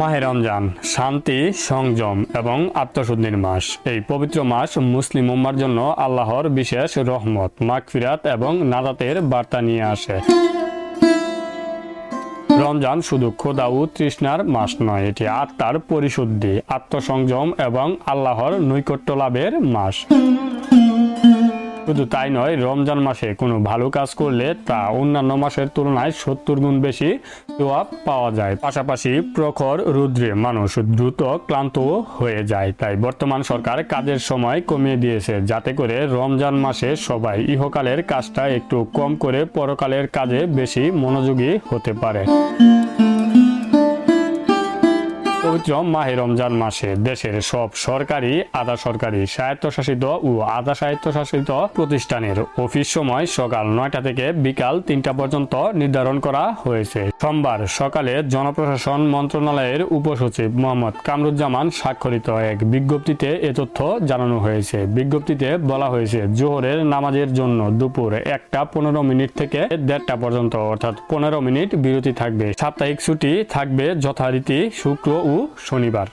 মাহে রমজান, শান্তি, সংযম এবং আত্মশুদ্ধির মাস। এই পবিত্র মাস মুসলিম উম্মার জন্য আল্লাহর বিশেষ রহমত, মাগফিরাত এবং নাজাতের বার্তা নিয়ে আসে। রমজান শুধু খোদা ও তৃষ্ণার মাস নয়, এটি আত্মার পরিশুদ্ধি, আত্মসংযম এবং আল্লাহর নৈকট্য লাভের মাস। শুধু তাই নয়, রমজান মাসে কোনো ভালো কাজ করলে তা অন্যান্য মাসের তুলনায় সত্তর গুণ বেশি সোয়াব পাওয়া যায়। পাশাপাশি প্রখর রুদ্রে মানুষ দ্রুত ক্লান্ত হয়ে যায়। তাই বর্তমান সরকার কাজের সময় কমিয়ে দিয়েছে, যাতে করে রমজান মাসে সবাই ইহকালের কাজটা একটু কম করে পরকালের কাজে বেশি মনোযোগী হতে পারে। পবিত্র মাহে রমজান মাসে দেশের সব সরকারি, আধা সরকারি স্বায়ত্তশাসিত ও আধা স্বায়ত্তশাসিত প্রতিষ্ঠানের অফিস সময় সকাল নয়টা থেকে বিকাল তিনটা পর্যন্ত নির্ধারণ করা হয়েছে। সোমবার সকালে জনপ্রশাসন মন্ত্রণালয়ের উপসচিব মোহাম্মদ কামরুজ্জামান স্বাক্ষরিত এক বিজ্ঞপ্তিতে এ তথ্য জানানো হয়েছে। বিজ্ঞপ্তিতে বলা হয়েছে, জোহরের নামাজের জন্য দুপুর একটা পনেরো মিনিট থেকে দেড়টা পর্যন্ত, অর্থাৎ পনেরো মিনিট বিরতি থাকবে। সাপ্তাহিক ছুটি থাকবে যথারীতি শুক্র ও শনিবার।